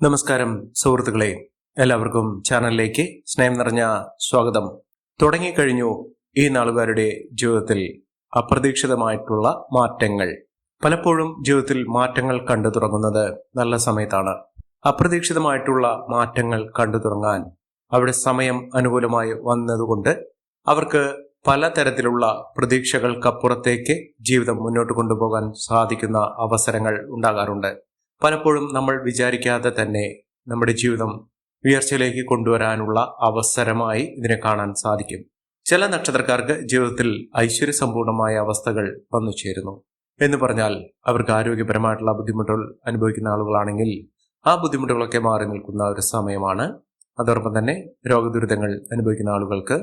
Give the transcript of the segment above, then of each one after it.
നമസ്കാരം സുഹൃത്തുക്കളെ. എല്ലാവർക്കും ചാനലിലേക്ക് സ്നേഹം നിറഞ്ഞ സ്വാഗതം. തുടങ്ങിക്കഴിഞ്ഞു ഈ നാളുകാരുടെ ജീവിതത്തിൽ അപ്രതീക്ഷിതമായിട്ടുള്ള മാറ്റങ്ങൾ. പലപ്പോഴും ജീവിതത്തിൽ മാറ്റങ്ങൾ കണ്ടു തുടങ്ങുന്നത് നല്ല സമയത്താണ്. അപ്രതീക്ഷിതമായിട്ടുള്ള മാറ്റങ്ങൾ കണ്ടു തുടങ്ങാൻ അവിടെ സമയം അനുകൂലമായി വന്നതുകൊണ്ട് അവർക്ക് പലതരത്തിലുള്ള പ്രതീക്ഷകൾക്കപ്പുറത്തേക്ക് ജീവിതം മുന്നോട്ട് കൊണ്ടുപോകാൻ സാധിക്കുന്ന അവസരങ്ങൾ ഉണ്ടാകാറുണ്ട്. പലപ്പോഴും നമ്മൾ വിചാരിക്കാതെ തന്നെ നമ്മുടെ ജീവിതം ഉയർച്ചയിലേക്ക് കൊണ്ടുവരാനുള്ള അവസരമായി ഇതിനെ കാണാൻ സാധിക്കും. ചില നക്ഷത്രക്കാർക്ക് ജീവിതത്തിൽ ഐശ്വര്യസമ്പൂർണമായ അവസ്ഥകൾ വന്നു ചേരുന്നു. എന്ന് പറഞ്ഞാൽ അവർക്ക് ആരോഗ്യപരമായിട്ടുള്ള ബുദ്ധിമുട്ടുകൾ അനുഭവിക്കുന്ന ആളുകളാണെങ്കിൽ ആ ബുദ്ധിമുട്ടുകളൊക്കെ മാറി നിൽക്കുന്ന ഒരു സമയമാണ്. അതോടൊപ്പം തന്നെ രോഗദുരിതങ്ങൾ അനുഭവിക്കുന്ന ആളുകൾക്ക്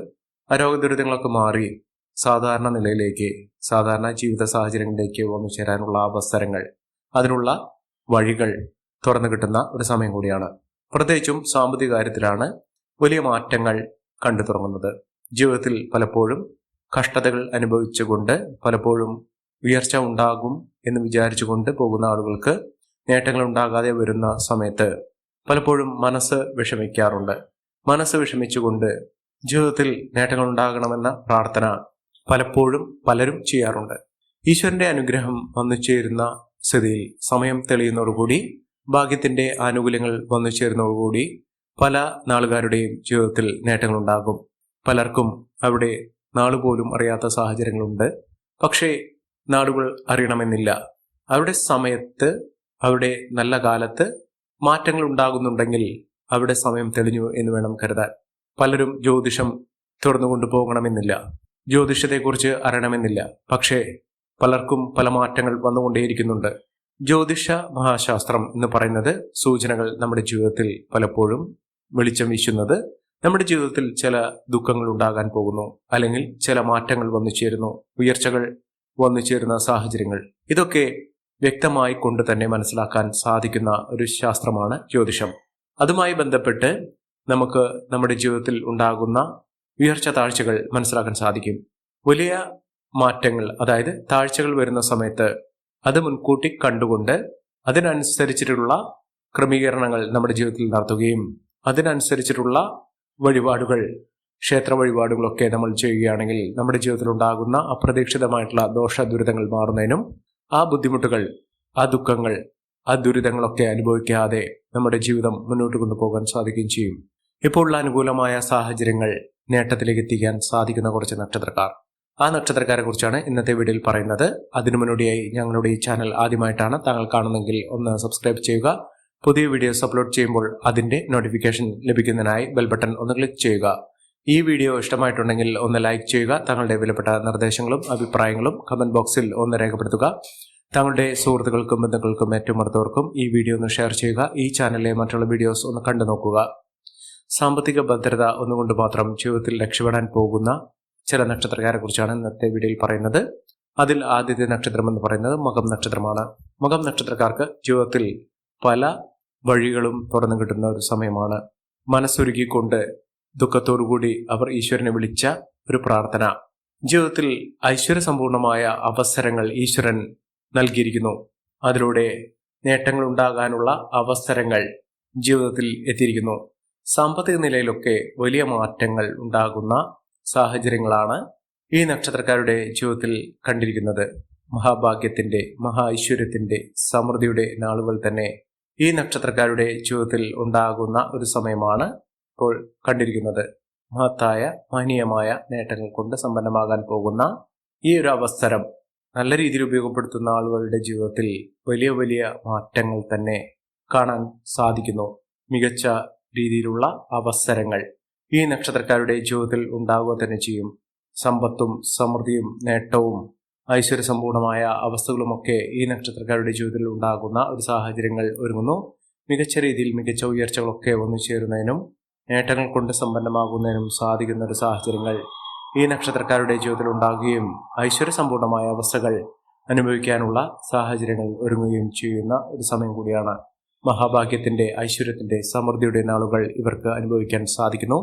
ആ രോഗദുരിതങ്ങളൊക്കെ മാറി സാധാരണ നിലയിലേക്ക് സാധാരണ ജീവിത സാഹചര്യങ്ങളിലേക്ക് വന്നു ചേരാനുള്ള അവസരങ്ങൾ അതിനുള്ള വഴികൾ തുറന്നു കിട്ടുന്ന ഒരു സമയം കൂടിയാണ്. പ്രത്യേകിച്ചും സാമ്പത്തിക കാര്യത്തിലാണ് വലിയ മാറ്റങ്ങൾ കണ്ടു തുടങ്ങുന്നത്. ജീവിതത്തിൽ പലപ്പോഴും കഷ്ടതകൾ അനുഭവിച്ചുകൊണ്ട് പലപ്പോഴും ഉയർച്ച ഉണ്ടാകും എന്ന് വിചാരിച്ചുകൊണ്ട് പോകുന്ന ആളുകൾക്ക് നേട്ടങ്ങൾ ഉണ്ടാകാതെ വരുന്ന സമയത്ത് പലപ്പോഴും മനസ്സ് വിഷമിക്കാറുണ്ട്. മനസ്സ് വിഷമിച്ചുകൊണ്ട് ജീവിതത്തിൽ നേട്ടങ്ങൾ ഉണ്ടാകണമെന്ന പ്രാർത്ഥന പലപ്പോഴും പലരും ചെയ്യാറുണ്ട്. ഈശ്വരന്റെ അനുഗ്രഹം വന്നു ചേരുന്ന സ്ഥിതിയിൽ സമയം തെളിയുന്നതോടുകൂടി ഭാഗ്യത്തിന്റെ ആനുകൂല്യങ്ങൾ വന്നു ചേരുന്നതോടുകൂടി പല നാളുകാരുടെയും ജീവിതത്തിൽ നേട്ടങ്ങളുണ്ടാകും. പലർക്കും അവിടെ നാളുപോലും അറിയാത്ത സാഹചര്യങ്ങളുണ്ട്. പക്ഷേ നാടുകൾ അറിയണമെന്നില്ല. അവിടെ സമയത്ത് അവിടെ നല്ല കാലത്ത് മാറ്റങ്ങൾ ഉണ്ടാകുന്നുണ്ടെങ്കിൽ അവിടെ സമയം തെളിഞ്ഞു എന്ന് വേണം കരുതാൻ. പലരും ജ്യോതിഷം തുറന്നു കൊണ്ടുപോകണമെന്നില്ല ജ്യോതിഷത്തെക്കുറിച്ച് അറിയണമെന്നില്ല. പക്ഷേ പലർക്കും പല മാറ്റങ്ങൾ വന്നുകൊണ്ടേയിരിക്കുന്നുണ്ട്. ജ്യോതിഷ മഹാശാസ്ത്രം എന്ന് പറയുന്നത് സൂചനകൾ നമ്മുടെ ജീവിതത്തിൽ പലപ്പോഴും വെളിച്ചം വീശുന്നത് നമ്മുടെ ജീവിതത്തിൽ ചില ദുഃഖങ്ങൾ ഉണ്ടാകാൻ പോകുന്നു അല്ലെങ്കിൽ ചില മാറ്റങ്ങൾ വന്നു ചേരുന്നു ഉയർച്ചകൾ വന്നു ചേരുന്ന സാഹചര്യങ്ങൾ. ഇതൊക്കെ വ്യക്തമായി കൊണ്ട് തന്നെ മനസ്സിലാക്കാൻ സാധിക്കുന്ന ഒരു ശാസ്ത്രമാണ് ജ്യോതിഷം. അതുമായി ബന്ധപ്പെട്ട് നമുക്ക് നമ്മുടെ ജീവിതത്തിൽ ഉണ്ടാകുന്ന ഉയർച്ച താഴ്ചകൾ മനസ്സിലാക്കാൻ സാധിക്കും. വലിയ മാറ്റങ്ങൾ അതായത് താഴ്ചകൾ വരുന്ന സമയത്ത് അത് മുൻകൂട്ടി കണ്ടുകൊണ്ട് അതിനനുസരിച്ചിട്ടുള്ള ക്രമീകരണങ്ങൾ നമ്മുടെ ജീവിതത്തിൽ നടത്തുകയും അതിനനുസരിച്ചിട്ടുള്ള വഴിപാടുകൾ ക്ഷേത്ര വഴിപാടുകളൊക്കെ നമ്മൾ ചെയ്യുകയാണെങ്കിൽ നമ്മുടെ ജീവിതത്തിൽ ഉണ്ടാകുന്ന അപ്രതീക്ഷിതമായിട്ടുള്ള ദോഷ ദുരിതങ്ങൾ മാറുന്നതിനും ആ ബുദ്ധിമുട്ടുകൾ ആ ദുഃഖങ്ങൾ ആ ദുരിതങ്ങളൊക്കെ അനുഭവിക്കാതെ നമ്മുടെ ജീവിതം മുന്നോട്ട് കൊണ്ടുപോകാൻ സാധിക്കുകയും ചെയ്യും. ഇപ്പോൾ ഉള്ള അനുകൂലമായ സാഹചര്യങ്ങൾ നേട്ടത്തിലേക്ക് എത്തിക്കാൻ സാധിക്കുന്ന കുറച്ച് നക്ഷത്രക്കാർ. ആ നക്ഷത്രക്കാരെ കുറിച്ചാണ് ഇന്നത്തെ വീഡിയോയിൽ പറയുന്നത്. അതിനു മുന്നോടിയായി ഞങ്ങളുടെ ഈ ചാനൽ ആദ്യമായിട്ടാണ് താങ്കൾ കാണുന്നെങ്കിൽ ഒന്ന് സബ്സ്ക്രൈബ് ചെയ്യുക. പുതിയ വീഡിയോസ് അപ്ലോഡ് ചെയ്യുമ്പോൾ അതിന്റെ നോട്ടിഫിക്കേഷൻ ലഭിക്കുന്നതിനായി ബെൽ ബട്ടൺ ഒന്ന് ക്ലിക്ക് ചെയ്യുക. ഈ വീഡിയോ ഇഷ്ടമായിട്ടുണ്ടെങ്കിൽ ഒന്ന് ലൈക്ക് ചെയ്യുക. താങ്കളുടെ വിലപ്പെട്ട നിർദ്ദേശങ്ങളും അഭിപ്രായങ്ങളും കമന്റ് ബോക്സിൽ ഒന്ന് രേഖപ്പെടുത്തുക. താങ്കളുടെ സുഹൃത്തുക്കൾക്കും ബന്ധുക്കൾക്കും ഏറ്റവും അടുത്തവർക്കും ഈ വീഡിയോ ഒന്ന് ഷെയർ ചെയ്യുക. ഈ ചാനലിലെ മറ്റുള്ള വീഡിയോസ് ഒന്ന് കണ്ടു നോക്കുക സാമ്പത്തിക ഭദ്രത ഒന്നുകൊണ്ട് മാത്രം ജീവിതത്തിൽ രക്ഷപ്പെടാൻ പോകുന്ന ചില നക്ഷത്രക്കാരെ കുറിച്ചാണ് ഇന്നത്തെ വീഡിയോയിൽ പറയുന്നത്. അതിൽ ആദ്യത്തെ നക്ഷത്രം എന്ന് പറയുന്നത് മകം നക്ഷത്രമാണ്. മകം നക്ഷത്രക്കാർക്ക് ജീവിതത്തിൽ പല വഴികളും തുറന്നു കിട്ടുന്ന ഒരു സമയമാണ്. മനസ്സൊരുക്കിക്കൊണ്ട് ദുഃഖത്തോടുകൂടി അവർ ഈശ്വരനെ വിളിച്ച ഒരു പ്രാർത്ഥന. ജീവിതത്തിൽ ഐശ്വര്യസമ്പൂർണമായ അവസരങ്ങൾ ഈശ്വരൻ നൽകിയിരിക്കുന്നു. അതിലൂടെ നേട്ടങ്ങൾ ഉണ്ടാകാനുള്ള അവസരങ്ങൾ ജീവിതത്തിൽ എത്തിയിരിക്കുന്നു. സാമ്പത്തിക നിലയിലൊക്കെ വലിയ മാറ്റങ്ങൾ ഉണ്ടാകുന്ന സാഹചര്യങ്ങളാണ് ഈ നക്ഷത്രക്കാരുടെ ജീവിതത്തിൽ കണ്ടിരിക്കുന്നത്. മഹാഭാഗ്യത്തിന്റെ മഹാ ഐശ്വര്യത്തിന്റെ സമൃദ്ധിയുടെ നാളുകൾ തന്നെ ഈ നക്ഷത്രക്കാരുടെ ജീവിതത്തിൽ ഉണ്ടാകുന്ന ഒരു സമയമാണ് ഇപ്പോൾ കണ്ടിരിക്കുന്നത്. മഹത്തായ മഹനീയമായ നേട്ടങ്ങൾ കൊണ്ട് സമ്പന്നമാകാൻ പോകുന്ന ഈ ഒരു അവസരം നല്ല രീതിയിൽ ഉപയോഗപ്പെടുത്തുന്ന ആളുകളുടെ ജീവിതത്തിൽ വലിയ വലിയ മാറ്റങ്ങൾ തന്നെ കാണാൻ സാധിക്കുന്നു. മികച്ച രീതിയിലുള്ള അവസരങ്ങൾ ഈ നക്ഷത്രക്കാരുടെ ജീവിതത്തിൽ ഉണ്ടാവുക തന്നെ ചെയ്യും. സമ്പത്തും സമൃദ്ധിയും നേട്ടവും ഐശ്വര്യസമ്പൂർണമായ അവസ്ഥകളുമൊക്കെ ഈ നക്ഷത്രക്കാരുടെ ജീവിതത്തിൽ ഉണ്ടാകുന്ന ഒരു സാഹചര്യങ്ങൾ ഒരുങ്ങുന്നു. മികച്ച രീതിയിൽ മികച്ച ഉയർച്ചകളൊക്കെ വന്നു ചേരുന്നതിനും നേട്ടങ്ങൾ കൊണ്ട് സമ്പന്നമാകുന്നതിനും സാധിക്കുന്ന ഒരു സാഹചര്യങ്ങൾ ഈ നക്ഷത്രക്കാരുടെ ജീവിതത്തിൽ ഉണ്ടാകുകയും ഐശ്വര്യസമ്പൂർണമായ അവസ്ഥകൾ അനുഭവിക്കാനുള്ള സാഹചര്യങ്ങൾ ഒരുങ്ങുകയും ചെയ്യുന്ന ഒരു സമയം കൂടിയാണ്. മഹാഭാഗ്യത്തിന്റെ ഐശ്വര്യത്തിന്റെ സമൃദ്ധിയുടെ നാളുകൾ ഇവർക്ക് അനുഭവിക്കാൻ സാധിക്കുന്നു.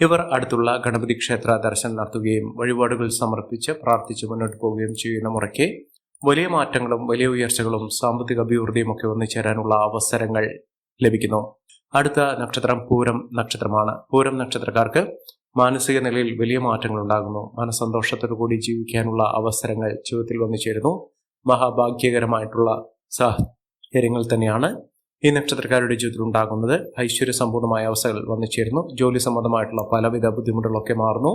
ഇവർ അടുത്തുള്ള ഗണപതി ക്ഷേത്ര ദർശനം നടത്തുകയും വഴിപാടുകൾ സമർപ്പിച്ച് പ്രാർത്ഥിച്ച് മുന്നോട്ട് പോവുകയും ചെയ്യുന്ന മുറയ്ക്ക് വലിയ മാറ്റങ്ങളും വലിയ ഉയർച്ചകളും സാമ്പത്തിക അഭിവൃദ്ധിയും ഒക്കെ ഒന്നിച്ചേരാനുള്ള അവസരങ്ങൾ ലഭിക്കുന്നു. അടുത്ത നക്ഷത്രം പൂരം നക്ഷത്രമാണ്. പൂരം നക്ഷത്രക്കാർക്ക് മാനസിക നിലയിൽ വലിയ മാറ്റങ്ങൾ ഉണ്ടാകുന്നു. മനസ്സന്തോഷത്തോടു കൂടി ജീവിക്കാനുള്ള അവസരങ്ങൾ ജീവിതത്തിൽ വന്നു ചേരുന്നു. മഹാഭാഗ്യകരമായിട്ടുള്ള സാഹചര്യങ്ങൾ തന്നെയാണ് ഈ നക്ഷത്രക്കാരുടെ ജീവിതത്തിൽ ഉണ്ടാകുന്നത് ഐശ്വര്യ സമ്പൂർണമായ അവസ്ഥകൾ വന്നു ചേരുന്നു ജോലി സംബന്ധമായിട്ടുള്ള പലവിധ ബുദ്ധിമുട്ടുകളൊക്കെ മാറുന്നു.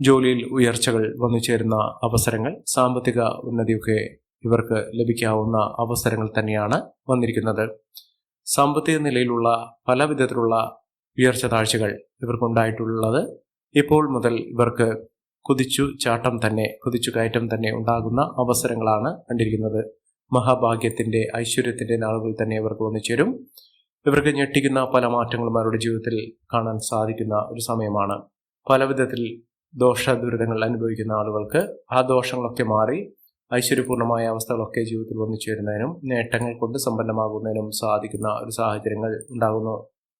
ജോലിയിൽ ഉയർച്ചകൾ വന്നു ചേരുന്ന അവസരങ്ങൾ സാമ്പത്തിക ഉന്നതിയൊക്കെ ഇവർക്ക് ലഭിക്കാവുന്ന അവസരങ്ങൾ തന്നെയാണ് വന്നിരിക്കുന്നത്. സാമ്പത്തിക നിലയിലുള്ള പല വിധത്തിലുള്ള ഉയർച്ച താഴ്ചകൾ ഇവർക്കുണ്ടായിട്ടുള്ളത്. ഇപ്പോൾ മുതൽ ഇവർക്ക് കുതിച്ചു ചാട്ടം തന്നെ കുതിച്ചു കയറ്റം തന്നെ ഉണ്ടാകുന്ന അവസരങ്ങളാണ് കണ്ടിരിക്കുന്നത്. മഹാഭാഗ്യത്തിന്റെ ഐശ്വര്യത്തിന്റെ നാളുകൾ തന്നെ ഇവർക്ക് വന്നു ചേരും. ഇവർക്ക് ഞെട്ടിക്കുന്ന പല മാറ്റങ്ങളും അവരുടെ ജീവിതത്തിൽ കാണാൻ സാധിക്കുന്ന ഒരു സമയമാണ്. പല വിധത്തിൽ ദോഷ ദുരിതങ്ങൾ അനുഭവിക്കുന്ന ആളുകൾക്ക് ആ ദോഷങ്ങളൊക്കെ മാറി ഐശ്വര്യപൂർണമായ അവസ്ഥകളൊക്കെ ജീവിതത്തിൽ വന്നു ചേരുന്നതിനും നേട്ടങ്ങൾ കൊണ്ട് സമ്പന്നമാകുന്നതിനും സാധിക്കുന്ന ഒരു സാഹചര്യങ്ങൾ ഉണ്ടാകുന്നു.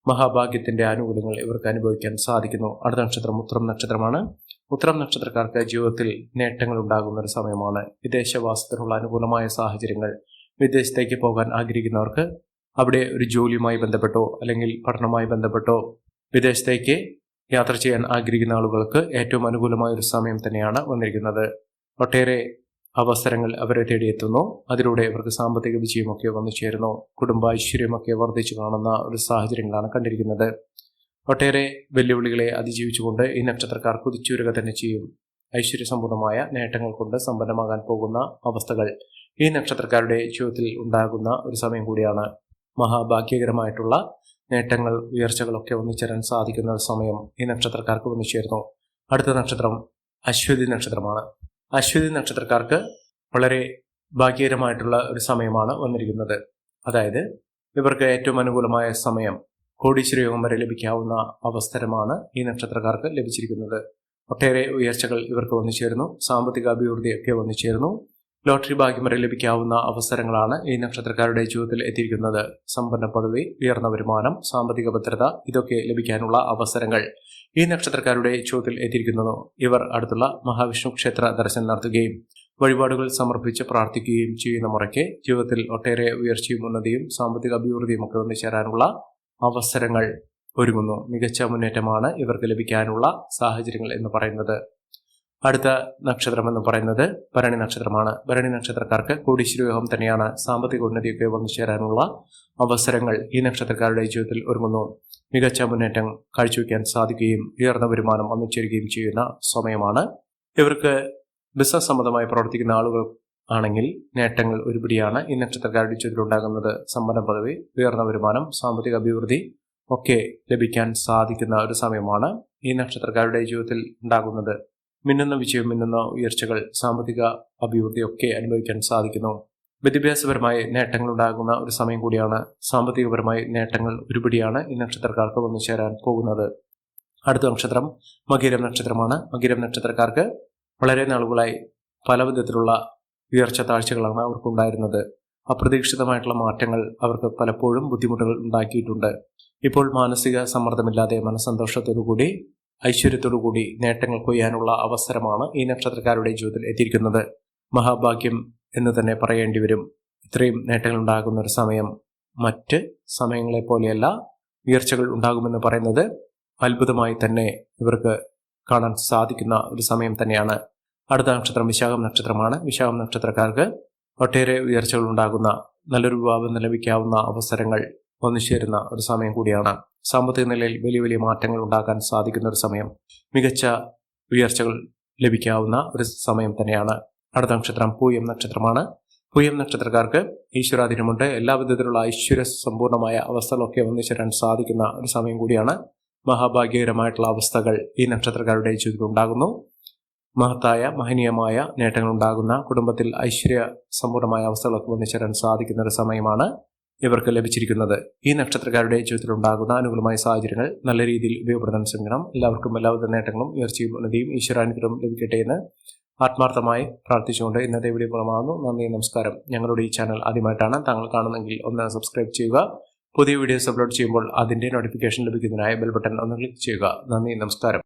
മഹാഭാഗ്യത്തിന്റെ ആനുകൂല്യങ്ങൾ ഇവർക്ക് അനുഭവിക്കാൻ സാധിക്കുന്നു. അടുത്ത നക്ഷത്രം ഉത്രം നക്ഷത്രമാണ്. ഉത്രം നക്ഷത്രക്കാർക്ക് ജീവിതത്തിൽ നേട്ടങ്ങൾ ഉണ്ടാകുന്ന ഒരു സമയമാണ്. വിദേശവാസത്തിനുള്ള അനുകൂലമായ സാഹചര്യങ്ങൾ വിദേശത്തേക്ക് പോകാൻ ആഗ്രഹിക്കുന്നവർക്ക് അവിടെ ഒരു ജോലിയുമായി ബന്ധപ്പെട്ടോ അല്ലെങ്കിൽ പഠനവുമായി ബന്ധപ്പെട്ടോ വിദേശത്തേക്ക് യാത്ര ചെയ്യാൻ ആഗ്രഹിക്കുന്ന ആളുകൾക്ക് ഏറ്റവും അനുകൂലമായ ഒരു സമയം തന്നെയാണ് വന്നിരിക്കുന്നത്. ഒട്ടേറെ അവസരങ്ങൾ അവരെ തേടിയെത്തുന്നു. അതിലൂടെ ഇവർക്ക് സാമ്പത്തിക വിജയമൊക്കെ വന്നു ചേരുന്നു. കുടുംബ ഐശ്വര്യമൊക്കെ വർദ്ധിച്ചു കാണുന്ന ഒരു സാഹചര്യങ്ങളാണ് കണ്ടിരിക്കുന്നത്. ഒട്ടേറെ വെല്ലുവിളികളെ അതിജീവിച്ചുകൊണ്ട് ഈ നക്ഷത്രക്കാർ കുതിച്ചുരുക തന്നെ ചെയ്യും. ഐശ്വര്യസമ്പൂർണമായ നേട്ടങ്ങൾ കൊണ്ട് സമ്പന്നമാകാൻ പോകുന്ന അവസ്ഥകൾ ഈ നക്ഷത്രക്കാരുടെ ജീവിതത്തിൽ ഉണ്ടാകുന്ന ഒരു സമയം കൂടിയാണ്. മഹാഭാഗ്യകരമായിട്ടുള്ള നേട്ടങ്ങൾ ഉയർച്ചകളൊക്കെ ഒന്നിച്ചേരാൻ സാധിക്കുന്ന ഒരു സമയം ഈ നക്ഷത്രക്കാർക്ക് ഒന്നിച്ചേരുന്നു അടുത്ത നക്ഷത്രം അശ്വതി നക്ഷത്രമാണ്. അശ്വതി നക്ഷത്രക്കാർക്ക് വളരെ ഭാഗ്യകരമായിട്ടുള്ള ഒരു സമയമാണ് വന്നിരിക്കുന്നത്. അതായത് ഇവർക്ക് ഏറ്റവും അനുകൂലമായ സമയം കോടീശ്വര യോഗം വരെ ലഭിക്കാവുന്ന അവസരമാണ് ഈ നക്ഷത്രക്കാർക്ക് ലഭിച്ചിരിക്കുന്നത്. ഒട്ടേറെ ഉയർച്ചകൾ ഇവർക്ക് വന്നു ചേരുന്നു സാമ്പത്തിക അഭിവൃദ്ധിയൊക്കെ വന്നു ചേരുന്നു ലോട്ടറി ഭാഗ്യം വരെ ലഭിക്കാവുന്ന അവസരങ്ങളാണ് ഈ നക്ഷത്രക്കാരുടെ ജീവിതത്തിൽ എത്തിയിരിക്കുന്നത്. സമ്പന്ന പദവി ഉയർന്ന വരുമാനം സാമ്പത്തിക ഭദ്രത ഇതൊക്കെ ലഭിക്കാനുള്ള അവസരങ്ങൾ ഈ നക്ഷത്രക്കാരുടെ ജീവിതത്തിൽ എത്തിയിരിക്കുന്നു. ഇവർ അടുത്തുള്ള മഹാവിഷ്ണു ക്ഷേത്ര ദർശനം നടത്തുകയും വഴിപാടുകൾ സമർപ്പിച്ച് പ്രാർത്ഥിക്കുകയും ചെയ്യുന്ന മുറയ്ക്ക് ജീവിതത്തിൽ ഒട്ടേറെ ഉയർച്ചയും ഉന്നതിയും സാമ്പത്തിക അഭിവൃദ്ധിയും ഒക്കെ വന്നു ചേരാനുള്ള അവസരങ്ങൾ ഒരുങ്ങുന്നു. മികച്ച മുന്നേറ്റമാണ് ഇവർക്ക് ലഭിക്കാനുള്ള സാഹചര്യങ്ങൾ എന്ന് പറയുന്നത്. അടുത്ത നക്ഷത്രം എന്ന് പറയുന്നത് ഭരണി നക്ഷത്രമാണ്. ഭരണി നക്ഷത്രക്കാർക്ക് കോടീശ്വരയോഗം തന്നെയാണ് സാമ്പത്തിക ഉന്നതിയൊക്കെ വന്നു ചേരാനുള്ള അവസരങ്ങൾ ഈ നക്ഷത്രക്കാരുടെ ജീവിതത്തിൽ ഒരുങ്ങുന്നു. മികച്ച മുന്നേറ്റം കാഴ്ചവെക്കാൻ സാധിക്കുകയും ഉയർന്ന വരുമാനം വന്നു ചേരുകയും ചെയ്യുന്ന സമയമാണ്. ഇവർക്ക് ബിസിനസ് സംബന്ധമായി പ്രവർത്തിക്കുന്ന ആളുകൾ ആണെങ്കിൽ നേട്ടങ്ങൾ ഒരുപിടിയാണ് ഈ നക്ഷത്രക്കാരുടെ ജീവിതത്തിൽ ഉണ്ടാകുന്നത് സമ്പന്ന പദവി ഉയർന്ന വരുമാനം സാമ്പത്തിക അഭിവൃദ്ധി ഒക്കെ ലഭിക്കാൻ സാധിക്കുന്ന ഒരു സമയമാണ് ഈ നക്ഷത്രക്കാരുടെ ജീവിതത്തിൽ ഉണ്ടാകുന്നത്. മിന്നുന്ന വിജയം മിന്നുന്ന ഉയർച്ചകൾ സാമ്പത്തിക അഭിവൃദ്ധിയൊക്കെ അനുഭവിക്കാൻ സാധിക്കുന്നു. വിദ്യാഭ്യാസപരമായി നേട്ടങ്ങൾ ഉണ്ടാകുന്ന ഒരു സമയം കൂടിയാണ്. സാമ്പത്തികപരമായി നേട്ടങ്ങൾ ഒരുപിടിയാണ് ഈ നക്ഷത്രക്കാർക്ക് വന്നു ചേരാൻ പോകുന്നത്. അടുത്ത നക്ഷത്രം മകീരം നക്ഷത്രമാണ്. മകീരം നക്ഷത്രക്കാർക്ക് വളരെ നാളുകളായി പല വിധത്തിലുള്ള ഉയർച്ച താഴ്ചകളാണ് അവർക്കുണ്ടായിരുന്നത്. അപ്രതീക്ഷിതമായിട്ടുള്ള മാറ്റങ്ങൾ അവർക്ക് പലപ്പോഴും ബുദ്ധിമുട്ടുകൾ ഉണ്ടാക്കിയിട്ടുണ്ട്. ഇപ്പോൾ മാനസിക സമ്മർദ്ദമില്ലാതെ മനസ്സന്തോഷത്തോടുകൂടി ഐശ്വര്യത്തോടുകൂടി നേട്ടങ്ങൾ കൊയ്യാനുള്ള അവസരമാണ് ഈ നക്ഷത്രക്കാരുടെ ജീവിതത്തിൽ എത്തിയിരിക്കുന്നത്. മഹാഭാഗ്യം എന്ന് തന്നെ പറയേണ്ടി വരും. ഇത്രയും നേട്ടങ്ങൾ ഉണ്ടാകുന്ന ഒരു സമയം മറ്റ് സമയങ്ങളെ പോലെയല്ല ഉയർച്ചകൾ ഉണ്ടാകുമെന്ന് പറയുന്നത് അത്ഭുതമായി തന്നെ ഇവർക്ക് കാണാൻ സാധിക്കുന്ന ഒരു സമയം തന്നെയാണ്. അടുത്ത നക്ഷത്രം വിശാഖം നക്ഷത്രമാണ്. വിശാഖം നക്ഷത്രക്കാർക്ക് ഒട്ടേറെ ഉയർച്ചകൾ ഉണ്ടാകുന്ന നല്ലൊരു വിവാഹം ലഭിക്കാവുന്ന അവസരങ്ങൾ ഒന്നുചേരുന്ന ഒരു സമയം കൂടിയാണ്. സാമ്പത്തിക നിലയിൽ വലിയ വലിയ മാറ്റങ്ങൾ ഉണ്ടാക്കാൻ സാധിക്കുന്ന ഒരു സമയം മികച്ച ഉയർച്ചകൾ ലഭിക്കാവുന്ന ഒരു സമയം തന്നെയാണ്. അടുത്ത നക്ഷത്രം പൂയം നക്ഷത്രമാണ്. പൂയം നക്ഷത്രക്കാർക്ക് ഈശ്വരാധീനമുണ്ട്. എല്ലാവിധത്തിലുള്ള ഐശ്വര്യ സമ്പൂർണമായ അവസ്ഥകളൊക്കെ ഒന്നിച്ചേരാൻ സാധിക്കുന്ന ഒരു സമയം കൂടിയാണ്. മഹാഭാഗ്യകരമായിട്ടുള്ള അവസ്ഥകൾ ഈ നക്ഷത്രക്കാരുടെ ജീവിതത്തിൽ ഉണ്ടാകുന്നു. മഹത്തായ മഹനീയമായ നേട്ടങ്ങൾ ഉണ്ടാകുന്ന കുടുംബത്തിൽ ഐശ്വര്യ സമ്പൂർണമായ അവസ്ഥകളൊക്കെ ഒന്നിച്ചേരാൻ സാധിക്കുന്ന ഒരു സമയമാണ് ഇവർക്ക് ലഭിച്ചിരിക്കുന്നത്. ഈ നക്ഷത്രക്കാരുടെ ജീവിതത്തിൽ ഉണ്ടാകുന്ന അനുകൂലമായ സാഹചര്യങ്ങൾ നല്ല രീതിയിൽ ഉപയോഗപ്പെടുത്താൻ ശ്രമിക്കണം. എല്ലാവർക്കും എല്ലാവിധ നേട്ടങ്ങളും ഉയർച്ചയും ഉന്നതിയും ഈശ്വരാനുഗ്രഹം ലഭിക്കട്ടെ എന്ന് ആത്മാർത്ഥമായി പ്രാർത്ഥിച്ചുകൊണ്ട് ഇന്നത്തെ വീഡിയോ പുറമാകുന്നു നന്ദി നമസ്കാരം. ഞങ്ങളുടെ ഈ ചാനൽ ആദ്യമായിട്ടാണ് താങ്കൾ കാണുന്നെങ്കിൽ ഒന്ന് സബ്സ്ക്രൈബ് ചെയ്യുക. പുതിയ വീഡിയോസ് അപ്ലോഡ് ചെയ്യുമ്പോൾ അതിന്റെ നോട്ടിഫിക്കേഷൻ ലഭിക്കുന്നതിനായി ബെൽ ബട്ടൺ ഒന്ന് ക്ലിക്ക് ചെയ്യുക. നന്ദി നമസ്കാരം.